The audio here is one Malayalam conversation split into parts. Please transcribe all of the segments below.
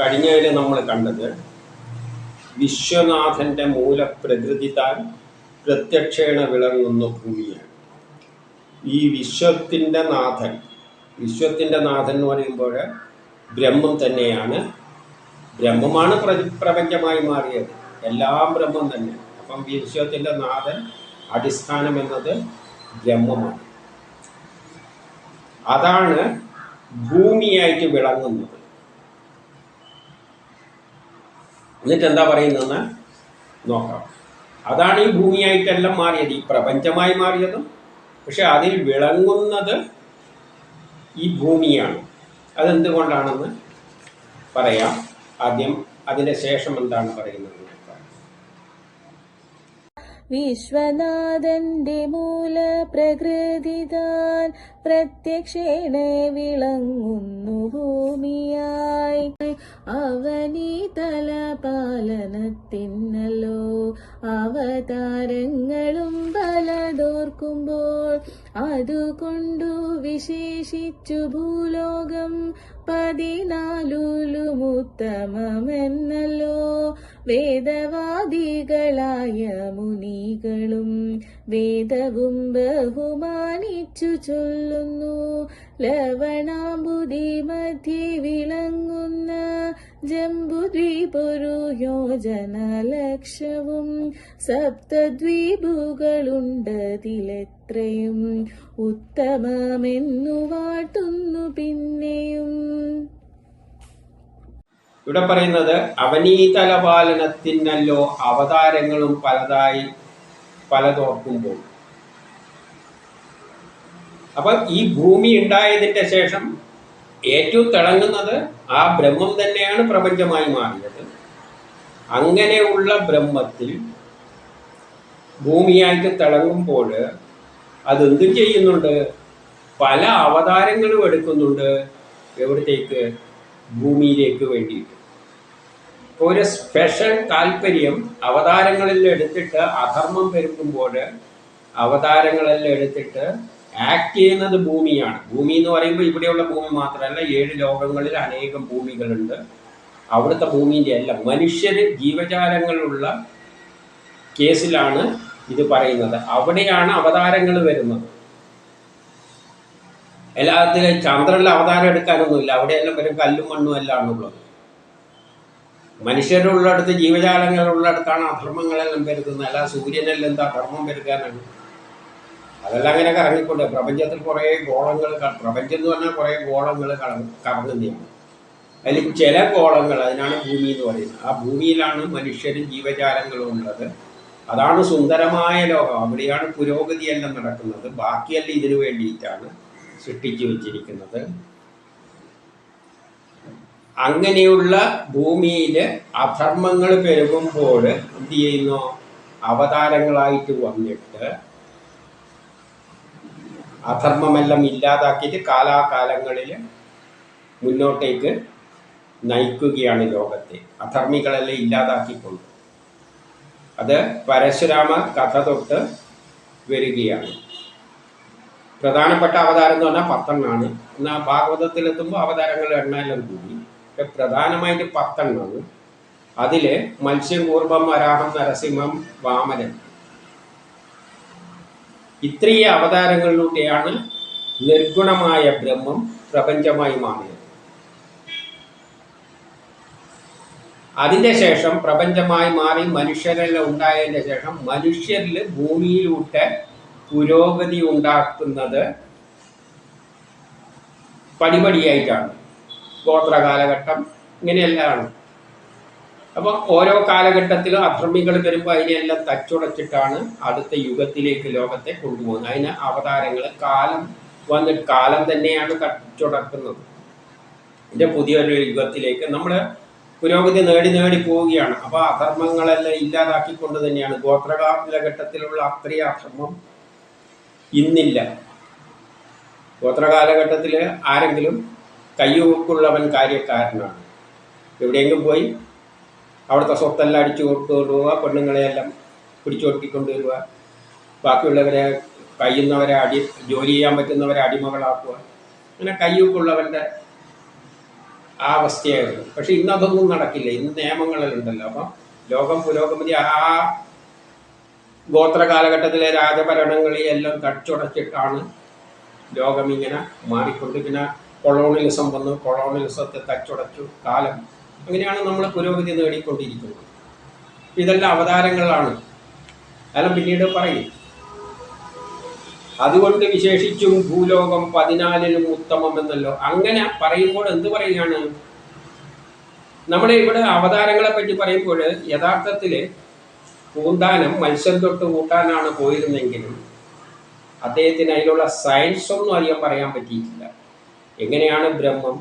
കഴിഞ്ഞതിൽ നമ്മൾ കണ്ടത് വിശ്വനാഥന്റെ മൂലപ്രകൃതി താൻ പ്രത്യക്ഷേണ വിളങ്ങുന്ന ഭൂമിയാണ്. ഈ വിശ്വത്തിന്റെ നാഥൻ വിശ്വത്തിന്റെ നാഥൻ എന്ന് പറയുമ്പോൾ ബ്രഹ്മം തന്നെയാണ്. ബ്രഹ്മമാണ് പ്ര- പ്രപഞ്ചമായി മാറിയത്. എല്ലാം ബ്രഹ്മം തന്നെ. അപ്പം വിശ്വത്തിന്റെ നാഥൻ അടിസ്ഥാനം എന്നത് ബ്രഹ്മമാണ്. അതാണ് ഭൂമിയായിട്ട് വിളങ്ങുന്നത്. എന്നിട്ട് എന്താ പറയുന്നതെന്ന് നോക്കാം. അതാണ് ഈ ഭൂമിയായിട്ടെല്ലാം മാറിയത്. ഈ പ്രപഞ്ചമായി മാറിയതും പക്ഷെ അതിൽ വിളങ്ങുന്നത് ഈ ഭൂമിയാണ്. അതെന്തുകൊണ്ടാണെന്ന് പറയാം. ആദ്യം അതിന്റെ ശേഷം എന്താണ് പറയുന്നത്? വിശ്വനാഥന്റെ മൂല താൻ പ്രത്യക്ഷേണ വിളങ്ങുന്നു ഭൂമിയായി. അവനീ തലപാലനത്തിനല്ലോ അവതാരങ്ങളും പലതോർക്കുമ്പോൾ അതുകൊണ്ടു വിശേഷിച്ചു ഭൂലോകം പതിനാലുലുമുത്തമമെന്നല്ലോ. വേദവാദികളായ മുനികളും വേദവും ബഹുമാനിച്ചു ചൊല്ലുന്നു. ലവണാമ്പുതി മധ്യേ വിളങ്ങുന്ന ജംബുദ്വീപൊരു യോജന ലക്ഷവും സപ്തദ്വീപുകളുണ്ടതിലെത്രയും ഉത്തമമെന്നു വാട്ടുന്നു പിന്നെയും. ഇവിടെ പറയുന്നത് അവനീതലപാലനത്തിനല്ലോ അവതാരങ്ങളും പലതായി പലതോർക്കുമ്പോൾ. അപ്പൊ ഈ ഭൂമി ഉണ്ടായതിന്റെ ശേഷം ഏറ്റവും തിളങ്ങുന്നത് ആ ബ്രഹ്മം തന്നെയാണ് പ്രപഞ്ചമായി മാറിയത്. അങ്ങനെയുള്ള ബ്രഹ്മത്തിൽ ഭൂമിയായിട്ട് തിളങ്ങുമ്പോൾ അതെന്ത് ചെയ്യുന്നുണ്ട്? പല അവതാരങ്ങളും എടുക്കുന്നുണ്ട് എവിടത്തേക്ക്? ഭൂമിയിലേക്ക് വേണ്ടിയിട്ട്. ഒരു സ്പെഷ്യൽ താല്പര്യം അവതാരങ്ങളിൽ എടുത്തിട്ട് അധർമ്മം പെരുക്കുമ്പോൾ അവതാരങ്ങളെല്ലാം എടുത്തിട്ട് ആക്ട് ചെയ്യുന്നത് ഭൂമിയാണ്. ഭൂമി എന്ന് പറയുമ്പോൾ ഇവിടെയുള്ള ഭൂമി മാത്രമല്ല ഏഴ് ലോകങ്ങളിൽ അനേകം ഭൂമികളുണ്ട്. അവിടുത്തെ ഭൂമിന്റെ അല്ല മനുഷ്യർ ജീവജാലങ്ങളുള്ള കേസിലാണ് ഇത് പറയുന്നത്. അവിടെയാണ് അവതാരങ്ങൾ വരുന്നത്. എല്ലാത്തിലും ചന്ദ്രനിൽ അവതാരം എടുക്കാനൊന്നുമില്ല. അവിടെയെല്ലാം വരും കല്ലും മണ്ണും എല്ലാം ഉള്ളത്. മനുഷ്യരുള്ളിടത്ത് ജീവജാലങ്ങളുള്ളിടത്താണ് അധർമ്മങ്ങളെല്ലാം വരുത്തുന്നത് അല്ല സൂര്യനെല്ലാം എന്താ ധർമ്മം പെരുക്കാനാണ് അതെല്ലാം അങ്ങനെ കറങ്ങിക്കൊണ്ട് പ്രപഞ്ചത്തിൽ കുറേ ഗോളങ്ങൾ പ്രപഞ്ചം എന്ന് പറഞ്ഞാൽ കുറേ ഗോളങ്ങൾ കറങ്ങ- കറങ്ങുന്നതാണ് അതിൽ ചില ഗോളങ്ങൾ അതിനാണ് ഭൂമി എന്ന് പറയുന്നത്. ആ ഭൂമിയിലാണ് മനുഷ്യരും ജീവജാലങ്ങളും ഉള്ളത്. അതാണ് സുന്ദരമായ ലോകം. അവിടെയാണ് പുരോഗതിയെല്ലാം നടക്കുന്നത്. ബാക്കിയെല്ലാം ഇതിനു വേണ്ടിയിട്ടാണ് സൃഷ്ടിച്ചു വച്ചിരിക്കുന്നത്. അങ്ങനെയുള്ള ഭൂമിയിൽ അധർമ്മങ്ങൾ പെരുകുമ്പോൾ എന്ത് ചെയ്യുന്നു? അവതാരങ്ങളായിട്ട് വന്നിട്ട് അധർമ്മമെല്ലാം ഇല്ലാതാക്കിയിട്ട് കാലാകാലങ്ങളിൽ മുന്നോട്ടേക്ക് നയിക്കുകയാണ് ലോകത്തെ. അധർമ്മികളെല്ലാം ഇല്ലാതാക്കിക്കൊണ്ട്. അത് പരശുരാമ കഥ തൊട്ട് വരികയാണ്. പ്രധാനപ്പെട്ട അവതാരം എന്ന് പറഞ്ഞാൽ പത്തെണ്ണമാണ് എന്നാൽ ഭാഗവതത്തിലെത്തുമ്പോൾ അവതാരങ്ങൾ എണ്ണമെല്ലാം കൂടി. പ്രധാനമായിട്ട് പത്തെണ്ണമാണ് അതിൽ മത്സ്യം കൂർമ്മം വരാഹം നരസിംഹം വാമനൻ ഇത്രയും അവതാരങ്ങളിലൂടെയാണ് നിർഗുണമായ ബ്രഹ്മം പ്രപഞ്ചമായി മാറിയത്. അതിന്റെ ശേഷം പ്രപഞ്ചമായി മാറി മനുഷ്യരെല്ലാം ഉണ്ടായതിന്റെ ശേഷം മനുഷ്യരിൽ ഭൂമിയിലൂടെ പുരോഗതി ഉണ്ടാക്കുന്നത് പടിപടിയായിട്ടാണ്. ഗോത്ര കാലഘട്ടം ഇങ്ങനെയെല്ലാമാണ്. അപ്പോൾ ഓരോ കാലഘട്ടത്തിലും അധർമ്മികൾ വരുമ്പോൾ അതിനെല്ലാം തച്ചുടച്ചിട്ടാണ് അടുത്ത യുഗത്തിലേക്ക് ലോകത്തെ കൊണ്ടുപോകുന്നത്. അതിന് അവതാരങ്ങൾ കാലം വന്നിട്ട് കാലം തന്നെയാണ് തച്ചുടക്കുന്നത്. ഇതിന്റെ പുതിയൊരു യുഗത്തിലേക്ക് നമ്മൾ പുരോഗതി നേടി നേടി പോവുകയാണ്. അപ്പോൾ അധർമ്മങ്ങളെല്ലാം ഇല്ലാതാക്കിക്കൊണ്ട് തന്നെയാണ്. ഗോത്ര കാലഘട്ടത്തിലുള്ള അത്രയും അധർമ്മം ഇന്നില്ല. ഗോത്ര കാലഘട്ടത്തിൽ ആരെങ്കിലും കയ്യൂക്കുള്ളവൻ കാര്യക്കാരനാണ്. എവിടെയെങ്കിലും പോയി അവിടുത്തെ സ്വത്തെല്ലാം അടിച്ചു കൊടുത്തുകൊണ്ട് പോവുക പെണ്ണുങ്ങളെയെല്ലാം പിടിച്ചോട്ടിക്കൊണ്ട് വരിക. ബാക്കിയുള്ളവരെ കഴിയുന്നവരെ അടി ജോലി ചെയ്യാൻ പറ്റുന്നവരെ അടിമകളാക്കുക. അങ്ങനെ കയ്യൂക്കുള്ളവന്റെ ആ അവസ്ഥയായിരുന്നു. പക്ഷെ ഇന്നതൊന്നും നടക്കില്ല. ഇന്ന് നിയമങ്ങളിലുണ്ടല്ലോ അപ്പം ലോകം പുരോഗമതി ആ ഗോത്ര കാലഘട്ടത്തിലെ രാജഭരണങ്ങളെയെല്ലാം തച്ചുടച്ചിട്ടാണ് ലോകം ഇങ്ങനെ മാറിക്കൊണ്ട്. പിന്നെ കൊളോണിയലിസം വന്നു. കൊളോണിയലിസത്തെ തച്ചുടച്ചു. കാലം അങ്ങനെയാണ് നമ്മൾ പുരോഗതി നേടിക്കൊണ്ടിരിക്കുന്നത് ഇതെല്ലാം അവതാരങ്ങളാണ്. അതെല്ലാം പിന്നീട് പറയും അതുകൊണ്ട് വിശേഷിച്ചും ഭൂലോകം പതിനാലിലും ഉത്തമം എന്നല്ലോ അങ്ങനെ പറയുമ്പോൾ എന്ത് പറയുകയാണ്? നമ്മുടെ ഇവിടെ അവതാരങ്ങളെ പറ്റി പറയുമ്പോൾ യഥാർത്ഥത്തിൽ പൂന്താനം മത്സ്യം തൊട്ട് കൂട്ടാനാണ് പോയിരുന്നെങ്കിലും അദ്ദേഹത്തിന് അതിലുള്ള സയൻസ് ഒന്നും അറിയാൻ പറയാൻ പറ്റിയിട്ടില്ല. എങ്ങനെയാണ് ബ്രഹ്മം?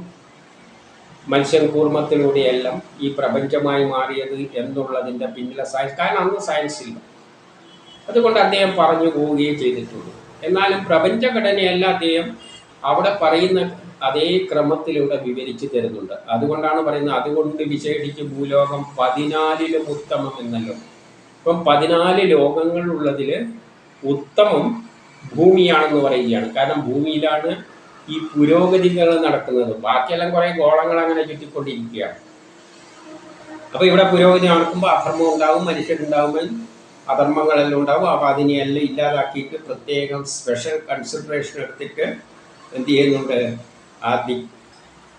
മത്സ്യം കൂർമ്മത്തിലൂടെയെല്ലാം ഈ പ്രപഞ്ചമായി മാറിയത് എന്നുള്ളതിന്റെ പിന്നിലെ സയൻസ് കാരണം അന്ന് സയൻസ് ഇല്ല. അതുകൊണ്ട് അദ്ദേഹം പറഞ്ഞു പോവുകയും ചെയ്തിട്ടുള്ളൂ എന്നാലും പ്രപഞ്ചഘടനയല്ല അദ്ദേഹം അവിടെ പറയുന്ന അതേ ക്രമത്തിലൂടെ വിവരിച്ചു തരുന്നുണ്ട്. അതുകൊണ്ടാണ് പറയുന്നത് അതുകൊണ്ട് വിശേഷിച്ച് ഭൂലോകം പതിനാലിലും ഉത്തമം എന്നല്ലോ. ഇപ്പം പതിനാല് ലോകങ്ങളുള്ളതിൽ ഉത്തമം ഭൂമിയാണെന്ന് പറയുകയാണ്. കാരണം ഭൂമിയിലാണ് ഈ പുരോഗതികൾ നടക്കുന്നത് ബാക്കിയെല്ലാം കുറേ ഗോളങ്ങൾ അങ്ങനെ ചുറ്റിക്കൊണ്ടിരിക്കുകയാണ്. അപ്പോൾ ഇവിടെ പുരോഗതി നടക്കുമ്പോൾ അധർമ്മം ഉണ്ടാവും മനുഷ്യരുണ്ടാവുമ്പോൾ അധർമ്മങ്ങളെല്ലാം ഉണ്ടാവും. അപ്പോൾ അതിനെയെല്ലാം ഇല്ലാതാക്കിയിട്ട് പ്രത്യേകം സ്പെഷ്യൽ കൺസിഡറേഷൻ എടുത്തിട്ട് എന്ത് ചെയ്യുന്നുണ്ട്? ആദ്യം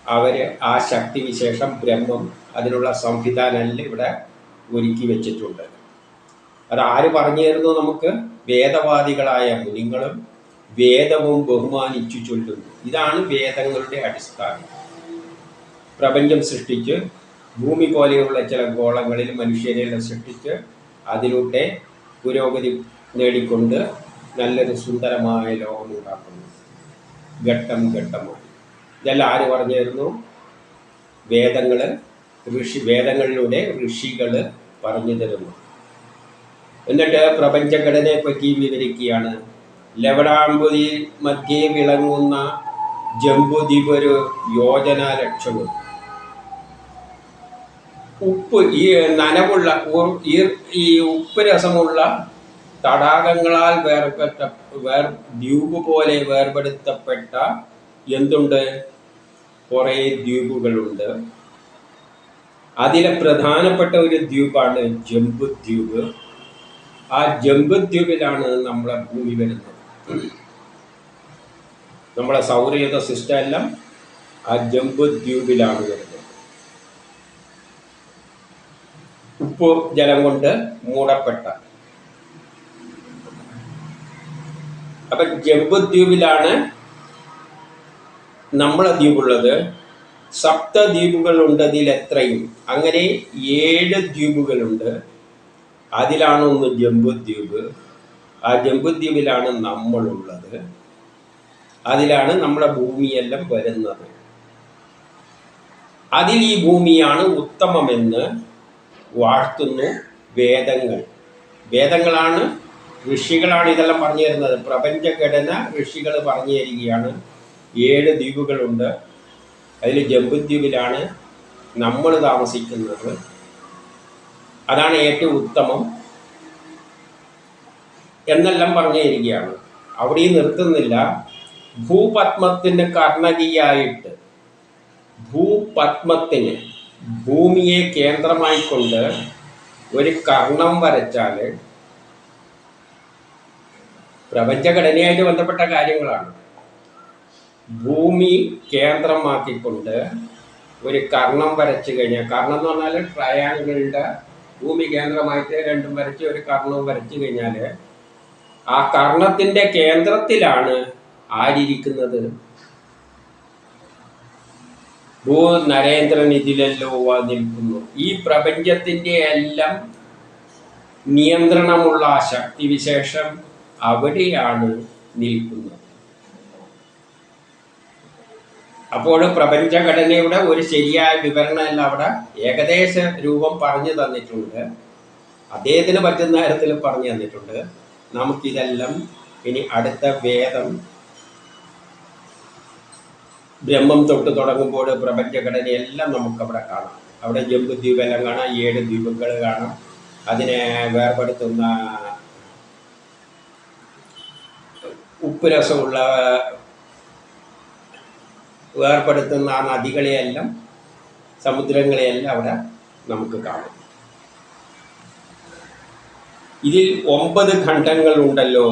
അവർ ആ ശക്തി വിശേഷം ബ്രഹ്മം അതിനുള്ള സംവിധാനമെല്ലാം ഇവിടെ ഒരുക്കി വെച്ചിട്ടുണ്ട്. അത് ആര് പറഞ്ഞു തരുന്നു നമുക്ക്? വേദവാദികളായ മുനിങ്ങളും വേദവും ബഹുമാനിച്ചു ചൊല്ലുന്നു. ഇതാണ് വേദങ്ങളുടെ അടിസ്ഥാനം. പ്രപഞ്ചം സൃഷ്ടിച്ച് ഭൂമി പോലെയുള്ള ചില ഗോളങ്ങളിൽ മനുഷ്യരെല്ലാം സൃഷ്ടിച്ച് അതിലൂടെ പുരോഗതി നേടിക്കൊണ്ട് നല്ലൊരു സുന്ദരമായ ലോകം ഉണ്ടാക്കുന്നു. ഘട്ടം ഘട്ടമായി ഇതെല്ലാം ആര് പറഞ്ഞു തരുന്നു വേദങ്ങൾ ഋഷി വേദങ്ങളിലൂടെ ഋഷികൾ പറഞ്ഞു തരുന്നു എന്നിട്ട് പ്രപഞ്ചഘടനയെ പറ്റി വിവരിക്കുകയാണ്. ലവടാമ്പുതി മധ്യേ വിളങ്ങുന്ന ജംബുദ്വീപ് ഒരു യോജന ലക്ഷ്യവും ഉപ്പ് ഈ നനവുള്ള ഈ ഉപ്പ് രസമുള്ള തടാകങ്ങളാൽ വേർപെട്ട വേർ ദ്വീപ് പോലെ വേർപെടുത്തപ്പെട്ട എന്തുണ്ട്? കുറേ ദ്വീപുകളുണ്ട്. അതിലെ പ്രധാനപ്പെട്ട ഒരു ദ്വീപാണ് ജംബു ദ്വീപ് ആ ജംബു ദ്വീപിലാണ് നമ്മളെ ഭൂമി വരുന്നത്. നമ്മളെ സൗരയുധ സിസ്റ്റം എല്ലാം ആ ജംബു ദ്വീപിലാണ് വരുന്നത്. ഉപ്പ് ജലം കൊണ്ട് മൂടപ്പെട്ട. അപ്പൊ ജംബുദ്വീപിലാണ് നമ്മളെ ദ്വീപുള്ളത്. സപ്ത ദ്വീപുകളുണ്ട് അതിൽ എത്രയും. അങ്ങനെ ഏഴ് ദ്വീപുകളുണ്ട്. അതിലാണ് ഒന്ന് ജംബുദ്വീപ് ആ ജംബുദ്വീപിലാണ് നമ്മളുള്ളത്. അതിലാണ് നമ്മുടെ ഭൂമിയെല്ലാം വരുന്നത്. അതിൽ ഈ ഭൂമിയാണ് ഉത്തമമെന്ന് വാഴ്ത്തുന്നു വേദങ്ങൾ. വേദങ്ങളാണ് ഋഷികളാണ് ഇതെല്ലാം പറഞ്ഞു തരുന്നത് പ്രപഞ്ചഘടന ഋഷികൾ പറഞ്ഞു തരികയാണ് ഏഴ് ദ്വീപുകളുണ്ട്. അതിൽ ജംബുദ്വീപിലാണ് നമ്മൾ താമസിക്കുന്നത്. അതാണ് ഏറ്റവും ഉത്തമം. എന്നെല്ലാം പറഞ്ഞു തരികയാണ് അവിടെയും നിർത്തുന്നില്ല. ഭൂപത്മത്തിന് കർണകിയായിട്ട്. ഭൂപത്മത്തിന് ഭൂമിയെ കേന്ദ്രമായിക്കൊണ്ട് ഒരു കർണം വരച്ചാൽ പ്രപഞ്ചഘടനയായിട്ട് ബന്ധപ്പെട്ട കാര്യങ്ങളാണ്. ഭൂമി കേന്ദ്രമാക്കിക്കൊണ്ട് ഒരു കർണം വരച്ചു കഴിഞ്ഞാൽ കർണം എന്ന് പറഞ്ഞാൽ ട്രയാങ്കിളുടെ ഭൂമി കേന്ദ്രമായിട്ട് രണ്ടും വരച്ച് ഒരു കർണവും വരച്ചു കഴിഞ്ഞാൽ ആ കർണത്തിന്റെ കേന്ദ്രത്തിലാണ് ആരിയിരിക്കുന്നത് ഭൂ നരേന്ദ്രൻ ഇതിലല്ലോ നിൽക്കുന്നു. ഈ പ്രപഞ്ചത്തിന്റെ എല്ലാം നിയന്ത്രണമുള്ള ശക്തി ശക്തിവിശേഷം അവിടെയാണ് നിൽക്കുന്നത്. അപ്പോൾ പ്രപഞ്ചഘടനയുടെ ഒരു ശരിയായ വിവരണമെല്ലാം അവിടെ ഏകദേശ രൂപം പറഞ്ഞു തന്നിട്ടുണ്ട്. അദ്ദേഹത്തിന് പറ്റുന്ന തരത്തിൽ പറഞ്ഞു തന്നിട്ടുണ്ട്. നമുക്കിതെല്ലാം ഇനി അടുത്ത വേദം ബ്രഹ്മം തൊട്ട് തുടങ്ങുമ്പോൾ പ്രപഞ്ചഘടനയെല്ലാം നമുക്കവിടെ കാണാം. അവിടെ ജമ്പ് ദ്വീപെല്ലാം കാണാം ഏഴ് ദ്വീപുകൾ കാണാം. അതിനെ വേർപെടുത്തുന്ന ഉപ്പ് രസമുള്ള വേർപെടുത്തുന്ന ആ നദികളെയെല്ലാം സമുദ്രങ്ങളെയെല്ലാം അവിടെ നമുക്ക് കാണാം. ഇതിൽ ഒമ്പത് ഖണ്ഡങ്ങൾ ഉണ്ടല്ലോ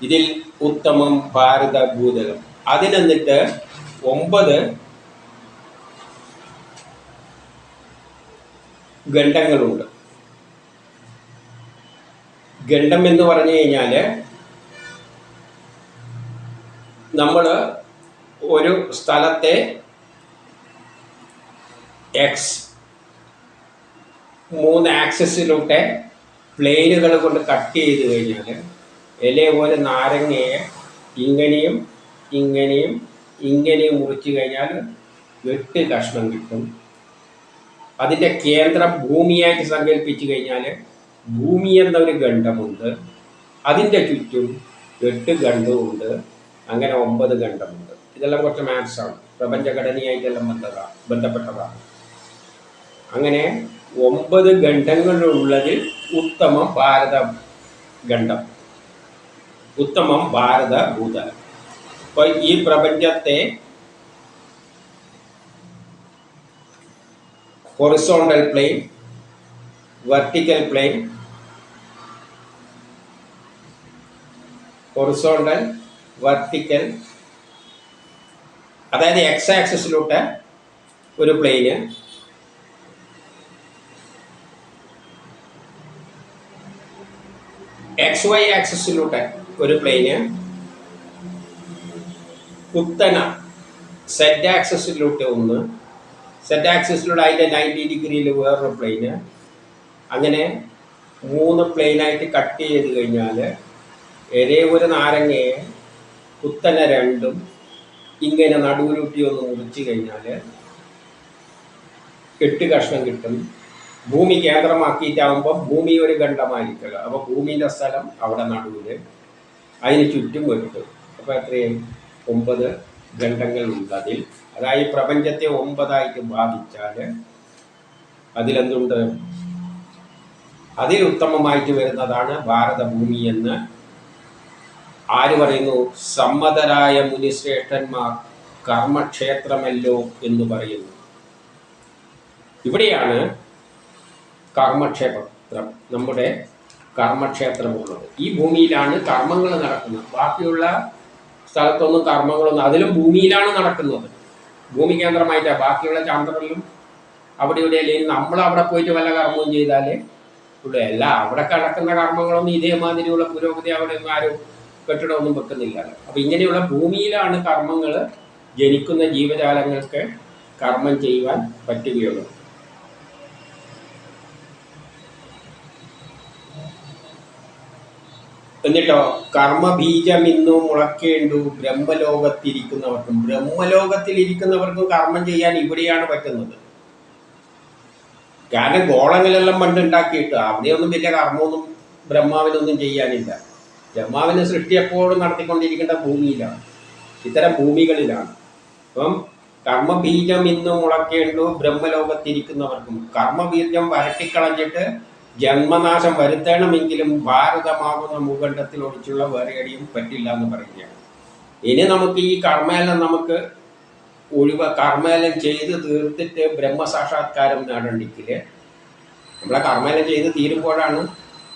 ഇതിൽ ഉത്തമം ഭാരത ഭൂതകം അതിനെന്നിട്ട് ഒമ്പത് ഖണ്ഡങ്ങളുണ്ട്. ഖണ്ഡം എന്ന് പറഞ്ഞു കഴിഞ്ഞാൽ നമ്മൾ ഒരു സ്ഥലത്തെ എക്സ് മൂന്ന് ആക്സസിലൂടെ പ്ലെയിനുകൾ കൊണ്ട് കട്ട് ചെയ്ത് കഴിഞ്ഞാൽ ഇല പോലെ നാരങ്ങയെ ഇങ്ങനെയും ഇങ്ങനെയും ഇങ്ങനെയും മുറിച്ച് കഴിഞ്ഞാൽ എട്ട് കഷ്ണം കിട്ടും. അതിന്റെ കേന്ദ്രം ഭൂമിയായിട്ട് സങ്കല്പിച്ച് കഴിഞ്ഞാൽ ഭൂമി എന്നൊരു ഖണ്ഡമുണ്ട്. അതിന്റെ ചുറ്റും എട്ട് ഖണ്ഡമുണ്ട് അങ്ങനെ ഒമ്പത് ഖണ്ഡമുണ്ട്. ഇതെല്ലാം കുറച്ച് മാത്സാണ് പ്രപഞ്ചഘടനയായിട്ടെല്ലാം ബന്ധതാണ് ബന്ധപ്പെട്ടതാണ്. അങ്ങനെ ഒമ്പത് ഖണ്ഡങ്ങളുള്ളതിൽ ഉത്തമം ഭാരത ഖണ്ഡം ഉത്തമം ഭാരത ഭൂത അപ്പോൾ ഈ പ്രപഞ്ചത്തെ horizontal plane vertical plane horizontal vertical അതായത് എക്സ് ആക്സിസിലൂടെ ഒരു പ്ലെയിന് എക്സ് വൈ ആക്സിസിലൂടെ ഒരു പ്ലെയിന് കുത്തന സെറ്റ് ആക്സിസിലൂടെ ഒന്ന്. സെറ്റ് ആക്സിസിലൂടെ അതിന്റെ നയന്റി ഡിഗ്രിയിൽ വേറൊരു പ്ലെയിന് അങ്ങനെ മൂന്ന് പ്ലെയിനായിട്ട് കട്ട് ചെയ്ത് കഴിഞ്ഞാൽ ഒരേ ഒരു നാരങ്ങയെ കുത്തന രണ്ടും ഇങ്ങനെ നടുവിലൂട്ടി ഒന്ന് മുറിച്ച് കഴിഞ്ഞാൽ എട്ട് കഷ്ണം കിട്ടും. ഭൂമി കേന്ദ്രമാക്കിയിട്ടാകുമ്പോൾ ഭൂമി ഒരു ഖണ്ഡമായിരിക്കുമല്ലോ. അപ്പോൾ ഭൂമിന്റെ സ്ഥലം അവിടെ നടുവിൽ അതിന് ചുറ്റും വരുത്തു അപ്പോൾ എത്രയും? ഒമ്പത് ഖണ്ഡങ്ങൾ ഉണ്ട് അതിൽ. അതായത് പ്രപഞ്ചത്തെ ഒമ്പതായിട്ട് ഭാഗിച്ചാൽ അതിലെന്തുണ്ട്? അതിൽ ഉത്തമമായിട്ട് വരുന്നതാണ് ഭാരതഭൂമി എന്ന് ആര് പറയുന്നു? സമ്മതരായ മുനിശ്രേഷ്ഠന്മാർ കർമ്മക്ഷേത്രമല്ലോ എന്ന് പറയുന്നു. ഇവിടെയാണ് കർമ്മക്ഷേത്രം നമ്മുടെ കർമ്മക്ഷേത്രമുള്ളത്. ഈ ഭൂമിയിലാണ് കർമ്മങ്ങൾ നടക്കുന്നത്. ബാക്കിയുള്ള സ്ഥലത്തൊന്നും കർമ്മങ്ങളൊന്നും അതിലും ഭൂമിയിലാണ് നടക്കുന്നത്. ഭൂമി കേന്ദ്രമായിട്ടാണ് ബാക്കിയുള്ള ചന്ദ്രനിലും അവിടെ ഇവിടെ അല്ലെങ്കിൽ നമ്മൾ അവിടെ പോയിട്ട് വല്ല കർമ്മവും ചെയ്താലേ ഉള്ളൂ അല്ല അവിടെ കിടക്കുന്ന കർമ്മങ്ങളൊന്നും ഇതേമാതിരിയുള്ള പുരോഗതി അവിടെ ഒന്നും ആരും കെട്ടിടമൊന്നും വെക്കുന്നില്ല. അപ്പം ഇങ്ങനെയുള്ള ഭൂമിയിലാണ് കർമ്മങ്ങൾ ജനിക്കുന്ന ജീവജാലങ്ങൾക്ക് കർമ്മം ചെയ്യുവാൻ പറ്റുകയുള്ളൂ. എന്നിട്ടോ കർമ്മബീജം ഇന്നു മുളക്കേണ്ടു ബ്രഹ്മലോകത്തിരിക്കുന്നവർക്കും. ബ്രഹ്മലോകത്തിലിരിക്കുന്നവർക്കും കർമ്മം ചെയ്യാൻ ഇവിടെയാണ് പറ്റുന്നത്. കാരണം ഗോളങ്ങളെല്ലാം പണ്ടുണ്ടാക്കിയിട്ട് അവിടെയൊന്നും വലിയ കർമ്മമൊന്നും ബ്രഹ്മാവിനൊന്നും ചെയ്യാനില്ല. ബ്രഹ്മാവിനെ സൃഷ്ടി എപ്പോഴും നടത്തിക്കൊണ്ടിരിക്കേണ്ട ഭൂമിയിലാണ്. ഇത്തരം ഭൂമികളിലാണ്. അപ്പം കർമ്മബീജം ഇന്ന് മുളക്കേണ്ടു ബ്രഹ്മലോകത്തിരിക്കുന്നവർക്കും. കർമ്മബീജം വരട്ടിക്കളഞ്ഞിട്ട് ജന്മനാശം വരുത്തണമെങ്കിലും ഭാരതമാകുന്ന ഭൂഖണ്ഡത്തിൽ ഒഴിച്ചുള്ള വേറെ അടിയും പറ്റില്ല എന്ന് പറയുകയാണ്. ഇനി നമുക്ക് ഈ കർമ്മയെല്ലാം നമുക്ക് ഒഴിവ കർമ്മയെല്ലാം ചെയ്ത് തീർത്തിട്ട് ബ്രഹ്മസാക്ഷാത്കാരം നേടണ്ടെങ്കിൽ നമ്മളെ കർമ്മയെല്ലാം ചെയ്ത് തീരുമ്പോഴാണ്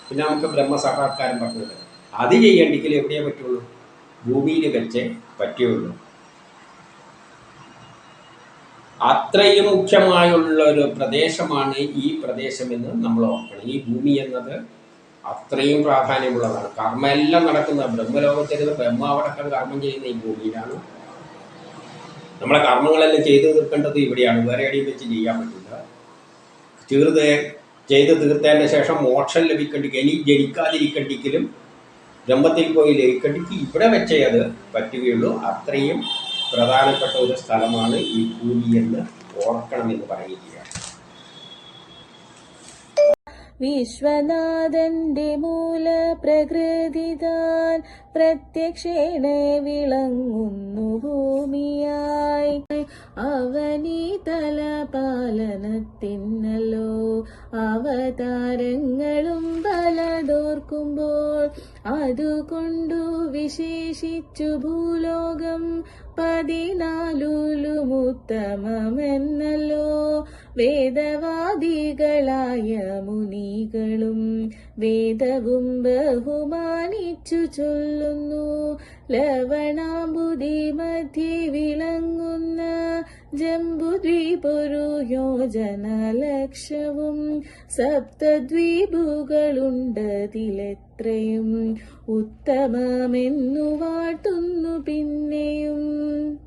പിന്നെ നമുക്ക് ബ്രഹ്മസാക്ഷാത്കാരം പറഞ്ഞത് അത് ചെയ്യണ്ടെങ്കിൽ എവിടെയേ പറ്റുള്ളൂ? ഭൂമിയിൽ വെച്ചേ പറ്റുള്ളൂ. അത്രയും മുഖ്യമായുള്ള ഒരു പ്രദേശമാണ് ഈ പ്രദേശമെന്ന് നമ്മൾ ഓർക്കണം. ഈ ഭൂമി എന്നത് അത്രയും പ്രാധാന്യമുള്ളതാണ്. കർമ്മ എല്ലാം നടക്കുന്ന ബ്രഹ്മലോകത്തിൽ ബ്രഹ്മാവടക്കം കർമ്മം ചെയ്യുന്ന ഈ ഭൂമിയിലാണ്. നമ്മളെ കർമ്മങ്ങളെല്ലാം ചെയ്തു തീർക്കേണ്ടത് ഇവിടെയാണ്. വേറെ എവിടെയും വെച്ച് ചെയ്യാൻ പറ്റില്ല. തീർത്ത് ചെയ്ത് തീർത്തതിന് ശേഷം മോക്ഷം ലഭിക്കേണ്ടി ഇനി ജനിക്കാതിരിക്കണ്ടെങ്കിലും ബ്രഹ്മത്തിൽ പോയി ലഭിക്കേണ്ടി ഇവിടെ വെച്ചേ അത് പറ്റുകയുള്ളൂ. അത്രയും പ്രധാനപ്പെട്ട ഒരു സ്ഥലമാണ് ഈ ഭൂമി എന്ന് ഓർക്കണം എന്ന് പറയുകയാണ്. വിശ്വനാഥന്റെ മൂല താൻ പ്രത്യക്ഷേണ വിളങ്ങുന്നു ഭൂമിയായി. അവനീ തല തലപാലനത്തിനല്ലോ അവതാരങ്ങളും പലതോർക്കുമ്പോൾ അതുകൊണ്ടു വിശേഷിച്ചു ഭൂലോകം പതിനാലുലുമുത്തമമെന്നല്ലോ. വേദവാദികളായ മുനികളും വേദവും ബഹുമാനിച്ചു ചൊല്ലുന്നു. ലവണാമ്പുതി മധ്യേ വിളങ്ങുന്ന ജംബുദ്വീപൊരു യോജന ലക്ഷവും സപ്തദ്വീപുകളുണ്ടതിലെത്രയും ഉത്തമമെന്നു വാഴ്ത്തുന്നു പിന്നെയും.